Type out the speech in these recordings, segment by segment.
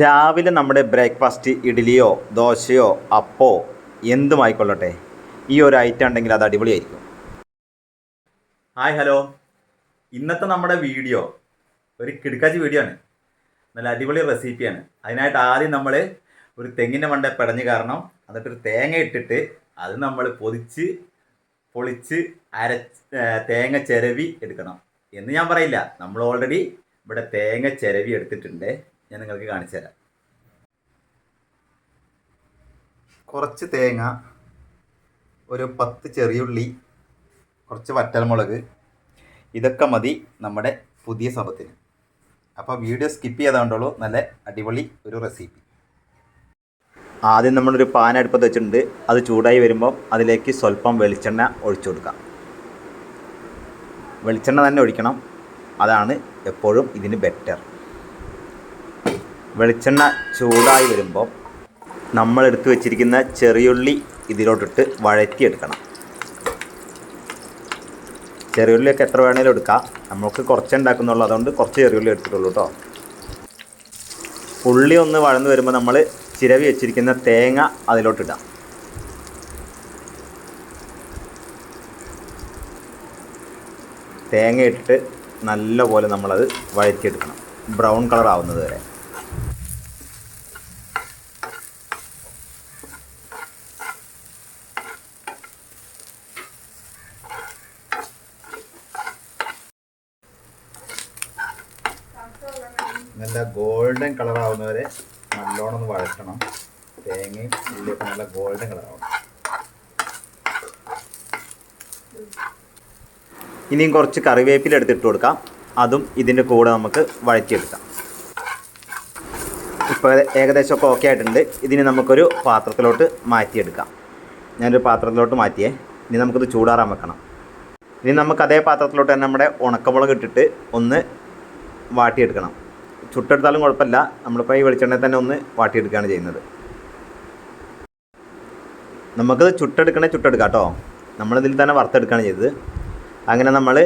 രാവിലെ നമ്മുടെ ബ്രേക്ക്ഫാസ്റ്റ് ഇഡ്ഡലിയോ ദോശയോ അപ്പോ എന്തുമായിക്കൊള്ളട്ടെ? ഈ ഒരു ഐറ്റം ഉണ്ടെങ്കിൽ അത് അടിപൊളിയായിരിക്കും. ഹായ് ഹലോ ഇന്നത്തെ നമ്മുടെ വീഡിയോ ഒരു കിടുക്കാച്ചി വീഡിയോ ആണ്. നല്ല അടിപൊളി റെസിപ്പിയാണ് അതിനായിട്ട് ആദ്യം നമ്മൾ ഒരു തെങ്ങിന്റെ മണ്ട പിടഞ്ഞ് കാരണം എന്നിട്ടൊരു തേങ്ങ ഇട്ടിട്ട് അത് നമ്മൾ പൊതിച്ച് പൊളിച്ച് അര തേങ്ങ ചിരവി എടുക്കണം. എന്ന് ഞാൻ പറയില്ല. നമ്മൾ ഓൾറെഡി ഇവിടെ തേങ്ങ ചിരവി എടുത്തിട്ടുണ്ട്. ഞാൻ നിങ്ങൾക്ക് കാണിച്ചു തരാം. കുറച്ച് തേങ്ങ ഒരു പത്ത് ചെറിയുള്ളി കുറച്ച് വറ്റൽമുളക് ഇതൊക്കെ മതി നമ്മുടെ പുതിയ സഭത്തിന് അപ്പോൾ വീഡിയോ സ്കിപ്പ് ചെയ്താണ്ടുള്ളൂ നല്ല അടിപൊളി ഒരു റെസിപ്പി. ആദ്യം നമ്മളൊരു പാൻ അടുപ്പത്ത് വെച്ചിട്ടുണ്ട്. അത് ചൂടായി വരുമ്പോൾ അതിലേക്ക് സ്വല്പം വെളിച്ചെണ്ണ ഒഴിച്ചു കൊടുക്കാം. വെളിച്ചെണ്ണ തന്നെ ഒഴിക്കണം. അതാണ് എപ്പോഴും ഇതിന് ബെറ്റർ വെളിച്ചെണ്ണ ചൂടായി വരുമ്പോൾ നമ്മൾ എടുത്തു വെച്ചിരിക്കുന്ന ചെറിയുള്ളി ഇതിലോട്ടിട്ട് വഴറ്റിയെടുക്കണം. ചെറിയുള്ളിയൊക്കെ എത്ര വേണേലും എടുക്കാം. നമുക്ക് കുറച്ച് ഉണ്ടാക്കുന്നുള്ളൂ. അതുകൊണ്ട് കുറച്ച് ചെറിയുള്ളി എടുത്തിട്ടുള്ളൂ കേട്ടോ. ഉള്ളി ഒന്ന് വഴന്ന് വരുമ്പോൾ നമ്മൾ ചിരവി വെച്ചിരിക്കുന്ന തേങ്ങ അതിലോട്ടിടാം. തേങ്ങ ഇട്ടിട്ട് നല്ലപോലെ നമ്മളത് വഴറ്റിയെടുക്കണം. ബ്രൗൺ കളർ ആവുന്നത് വരെ. നല്ല ഗോൾഡൻ കളർ ആവുന്നവരെ നല്ലോണം ഒന്ന് വഴറ്റണം. തേങ്ങയും ഉള്ളിയൊക്കെ നല്ല ഗോൾഡൻ കളർ ആവണം. ഇനിയും കുറച്ച് കറിവേപ്പില എടുത്തിട്ട് കൊടുക്കാം. അതും ഇതിന്റെ കൂടെ നമുക്ക് വഴറ്റിയെടുക്കാം. ഇപ്പോൾ ഏകദേശമൊക്കെ ഓക്കെ ആയിട്ടുണ്ട്. ഇതിന് നമുക്കൊരു പാത്രത്തിലോട്ട് മാറ്റിയെടുക്കാം. ഞാനൊരു പാത്രത്തിലോട്ട് മാറ്റിയേ. ഇനി നമുക്കിത് ചൂടാറാൻ വെക്കണം. ഇനി നമുക്ക് അതേ പാത്രത്തിലോട്ട് തന്നെ നമ്മുടെ ഉണക്കമുളക് ഇട്ടിട്ട് ഒന്ന് വാട്ടിയെടുക്കണം. ചുട്ടെടുത്താലും കുഴപ്പമില്ല. നമ്മളിപ്പോൾ ഈ വെളിച്ചെണ്ണയിൽ തന്നെ ഒന്ന് വാട്ടിയെടുക്കുകയാണ് ചെയ്യുന്നത്. നമുക്കത് ചുട്ടെടുക്കണേ ചുട്ടെടുക്കാം കേട്ടോ. നമ്മളിതിൽ തന്നെ വറുത്തെടുക്കുകയാണ് ചെയ്തത്. അങ്ങനെ നമ്മൾ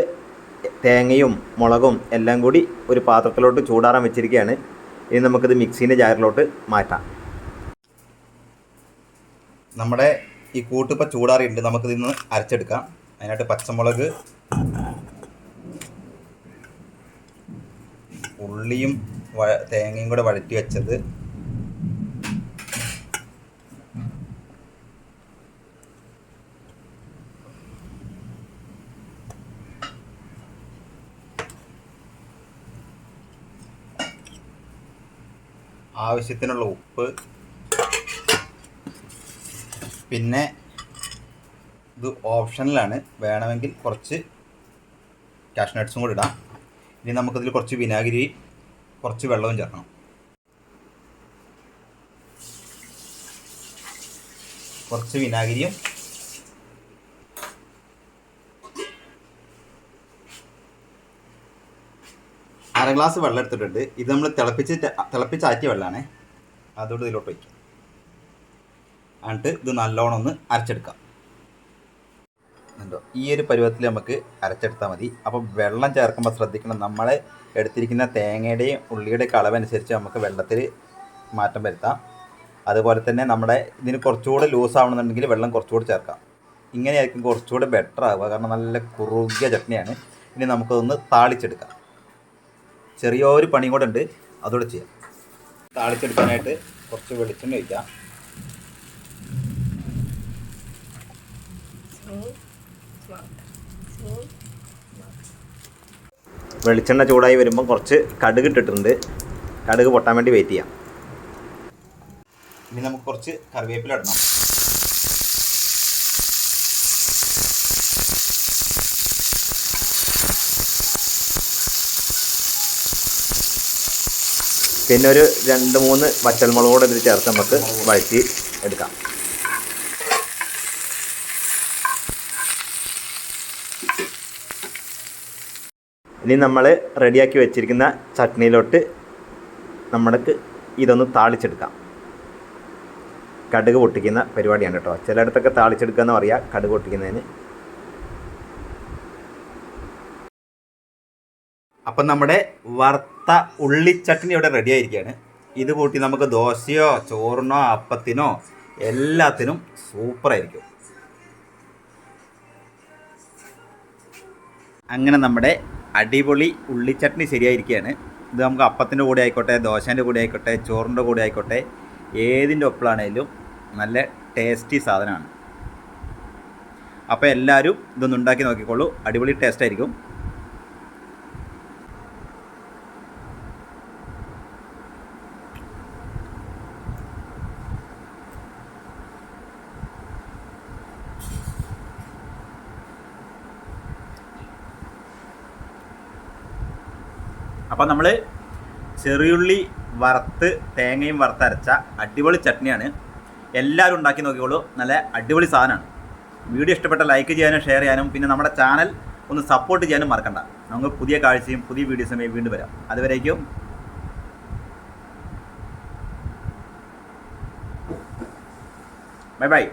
തേങ്ങയും മുളകും എല്ലാം കൂടി ഒരു പാത്രത്തിലോട്ട് ചൂടാറാൻ വെച്ചിരിക്കുകയാണ്. ഇനി നമുക്കിത് മിക്സീന്റെ ജാറിലോട്ട് മാറ്റാം. നമ്മുടെ ഈ കൂട്ടിപ്പോൾ ചൂടാറിയിട്ടുണ്ട്. നമുക്കിതിൽ നിന്ന് അരച്ചെടുക്കാം. അതിനായിട്ട് പച്ചമുളക് ഉള്ളിയും തേങ്ങയും കൂടെ വഴറ്റി വെച്ചത്. ആവശ്യത്തിനുള്ള ഉപ്പ്. പിന്നെ ഇത് ഓപ്ഷനിലാണ്. വേണമെങ്കിൽ കുറച്ച് കാഷ്നട്ട്സും കൂടി ഇടാം. ഇനി നമുക്കതിൽ കുറച്ച് വിനാഗിരി കുറച്ച് വെള്ളവും ചേർക്കണം. കുറച്ച് വിനാഗിരിയും. അര ഗ്ലാസ് വെള്ളം എടുത്തിട്ടുണ്ട്. ഇത് നമ്മൾ തിളപ്പിച്ച് തിളപ്പിച്ചാറ്റിയ വെള്ളമാണേ അതോട് ഇതിലോട്ട് വയ്ക്കും എന്നിട്ട് ഇത് നല്ലോണം ഒന്ന് അരച്ചെടുക്കാം. ഉണ്ടോ ഈ ഒരു പരുവത്തിൽ നമുക്ക് അരച്ചെടുത്താൽ മതി. അപ്പോൾ വെള്ളം ചേർക്കുമ്പോൾ ശ്രദ്ധിക്കണം. നമ്മൾ എടുത്തിരിക്കുന്ന തേങ്ങയുടെയും ഉള്ളിയുടെയും കളവനുസരിച്ച് നമുക്ക് വെള്ളത്തിൽ മാറ്റം വരുത്താം. അതുപോലെ തന്നെ നമ്മുടെ ഇതിന് കുറച്ചുകൂടെ ലൂസ് ആവണമെന്നുണ്ടെങ്കിൽ വെള്ളം കുറച്ചുകൂടെ ചേർക്കാം. ഇങ്ങനെയായിരിക്കും കുറച്ചുകൂടെ ബെറ്റർ ആവുക. കാരണം നല്ല കുറുകിയ ചട്നിയാണ്. ഇനി നമുക്കതൊന്ന് താളിച്ചെടുക്കാം. ചെറിയൊരു പണി കൂടെ ഉണ്ട്. അതുകൂടെ ചെയ്യാം. താളിച്ചെടുക്കാനായിട്ട് കുറച്ച് വെളിച്ചെണ്ണ ഒഴിക്കാം. വെളിച്ചെണ്ണ ചൂടായി വരുമ്പോൾ കുറച്ച് കടുക് ഇട്ടിട്ടുണ്ട്. കടുക് പൊട്ടാൻ വേണ്ടി വെയിറ്റ് ചെയ്യാം. ഇനി നമുക്ക് കുറച്ച് കറിവേപ്പില ഇടണം. പിന്നെ ഒരു രണ്ട് മൂന്ന് വറ്റൽമുളക് കൂടെ ഇതിൽ ചേർത്ത് നമുക്ക് വഴറ്റി എടുക്കാം. ഇനി നമ്മൾ റെഡിയാക്കി വെച്ചിരിക്കുന്ന ചട്നിയിലോട്ട് നമ്മൾക്ക് ഇതൊന്ന് താളിച്ചെടുക്കാം. കടുക് പൊട്ടിക്കുന്ന പരിപാടിയാണ് കേട്ടോ. ചിലയിടത്തൊക്കെ താളിച്ചെടുക്കുക എന്ന് പറയാം കടുക് പൊട്ടിക്കുന്നതിന്. അപ്പം നമ്മുടെ വറുത്ത ഉള്ളി ചട്നി ഇവിടെ റെഡി ആയിരിക്കുകയാണ്. ഇത് കൂട്ടി നമുക്ക് ദോശയോ ചോറിനോ അപ്പത്തിനോ എല്ലാത്തിനും സൂപ്പറായിരിക്കും അങ്ങനെ നമ്മുടെ അടിപൊളി ഉള്ളിച്ചട്നി ശരിയായിരിക്കുകയാണ്. ഇത് നമുക്ക് അപ്പത്തിന്റെ കൂടെ ആയിക്കോട്ടെ ദോശേന്റെ കൂടെ ആയിക്കോട്ടെ ചോറിന്റെ കൂടെ ആയിക്കോട്ടെ ഏതിന്റെ ഒപ്പിലാണേലും നല്ല ടേസ്റ്റി സാധനമാണ്. അപ്പോൾ എല്ലാവരും ഇതൊന്നുണ്ടാക്കി നോക്കിക്കോളൂ. അടിപൊളി ടേസ്റ്റ് ആയിരിക്കും. അപ്പോൾ നമ്മൾ ചെറിയുള്ളി വറുത്ത് തേങ്ങയും വറുത്തരച്ച അടിപൊളി ചട്നിയാണ്. എല്ലാവരും ഉണ്ടാക്കി നോക്കിക്കോളൂ. നല്ല അടിപൊളി സാധനമാണ്. വീഡിയോ ഇഷ്ടപ്പെട്ട ലൈക്ക് ചെയ്യാനും ഷെയർ ചെയ്യാനും പിന്നെ നമ്മുടെ ചാനൽ ഒന്ന് സപ്പോർട്ട് ചെയ്യാനും മറക്കണ്ട. നമുക്ക് പുതിയ കാഴ്ചയും പുതിയ വീഡിയോസുമായി വീണ്ടും വരാം. അതുവരേക്കും. Bye bye